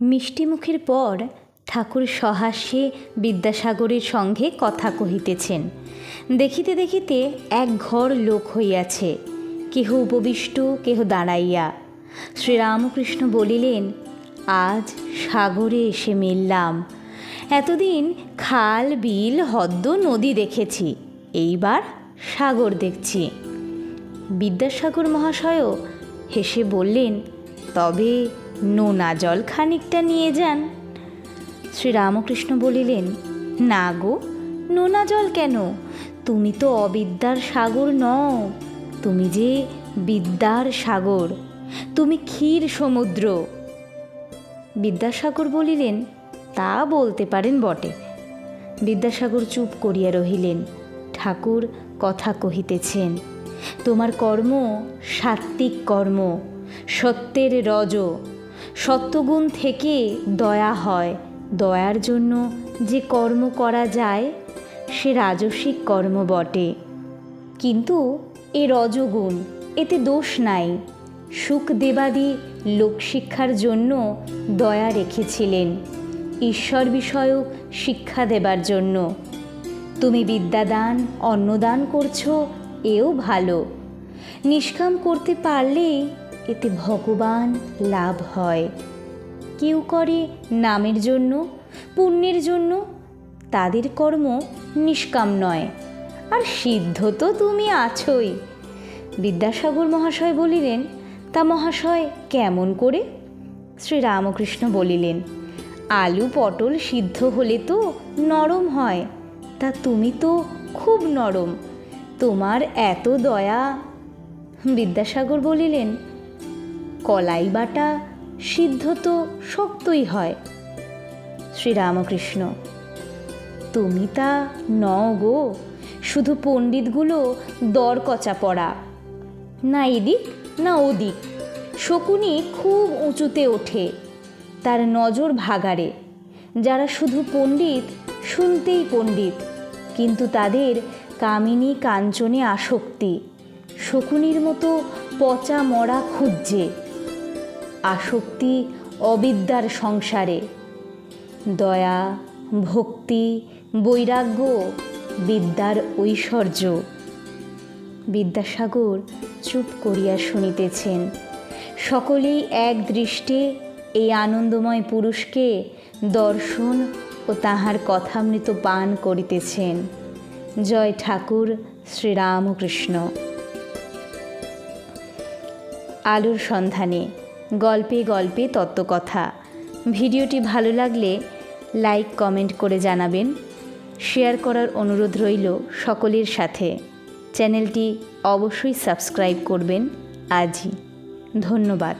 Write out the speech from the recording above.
মিষ্টিমুখের পর ঠাকুর সহাস্যে বিদ্যাসাগরের সঙ্গে কথা কহিতেছেন। দেখিতে দেখিতে এক ঘর লোক হইয়াছে, কেহ উপবিষ্ট, কেহ দাঁড়াইয়া। শ্রীরামকৃষ্ণ বলিলেন, আজ সাগরে এসে মিললাম। এতদিন খাল, বিল হদ্দ নদী দেখেছি, এইবার সাগর দেখছি। বিদ্যাসাগর মহাশয়ও হেসে বললেন, তবে নোনা জল খানিকটা নিয়ে যান। শ্রীরামকৃষ্ণ বলিলেন, না গো, নোনা জল কেন? তুমি তো অবিদ্যার সাগর নও। তুমি যে বিদ্যার সাগর, তুমি ক্ষীর সমুদ্র। বিদ্যাসাগর বলিলেন, তা বলতে পারেন বটে। বিদ্যাসাগর চুপ করিয়া রহিলেন। ঠাকুর কথা কহিতেছেন, তোমার কর্ম সাত্ত্বিক কর্ম, সত্যের রজ। সত্যগুণ থেকে দয়া হয়। দয়ার জন্য যে কর্ম করা যায়, সে রাজসিক কর্ম বটে। কিন্তু এ রজগুণ, এতে দোষ নাই। সুখ দেবাদি লোকশিক্ষার জন্য দয়া রেখেছিলেন। ঈশ্বর বিষয়ক শিক্ষা দেবার জন্য। তুমি বিদ্যাদান, অন্নদান করছ, এও ভালো। নিষ্কাম করতে পারলেই এতে ভগবান লাভ হয়। কেউ করে নামের জন্য, পুণ্যের জন্য, তাদের কর্ম নিষ্কাম নয়। আর সিদ্ধ তো তুমি আছোই। বিদ্যাসাগর মহাশয় বলিলেন, তা মহাশয় কেমন করে? শ্রীরামকৃষ্ণ বলিলেন, আলু পটল সিদ্ধ হলে তো নরম হয়। তা তুমি তো খুব নরম। তোমার এত দয়া। বিদ্যাসাগর বলিলেন কলাই বাটা সিদ্ধ তো শক্তই হয়। শ্রীরামকৃষ্ণ, তুমি তা নও গো, শুধু পণ্ডিতগুলো দর কচা পড়া। না এদিক, না ওদিক, শকুনি খুব উঁচুতে ওঠে, তার নজর ভাগাড়ে। যারা শুধু পণ্ডিত, শুনতেই পণ্ডিত, কিন্তু তাদের কামিনী কাঞ্চনে আসক্তি, শকুনির মতো পচা মরা খুঁজছে। আসক্তি অবিদ্যার সংসারে। দয়া, ভক্তি, বৈরাগ্য, বিদ্যার ঐশ্বর্য। বিদ্যাসাগর চুপ করিয়া শুনিতেছেন। সকলেই এক দৃষ্টে এই আনন্দময় পুরুষকে দর্শন ও তাহার কথামৃত পান করিতেছেন। জয় ঠাকুর শ্রীরামকৃষ্ণ। আলোর সন্ধানে গল্পে গল্পে তত্ত্বকথা। ভিডিওটি ভালো লাগলে লাইক, কমেন্ট করে জানাবেন। শেয়ার করার অনুরোধ রইল সকলের সাথে। চ্যানেলটি অবশ্যই সাবস্ক্রাইব করবেন। আজই। ধন্যবাদ।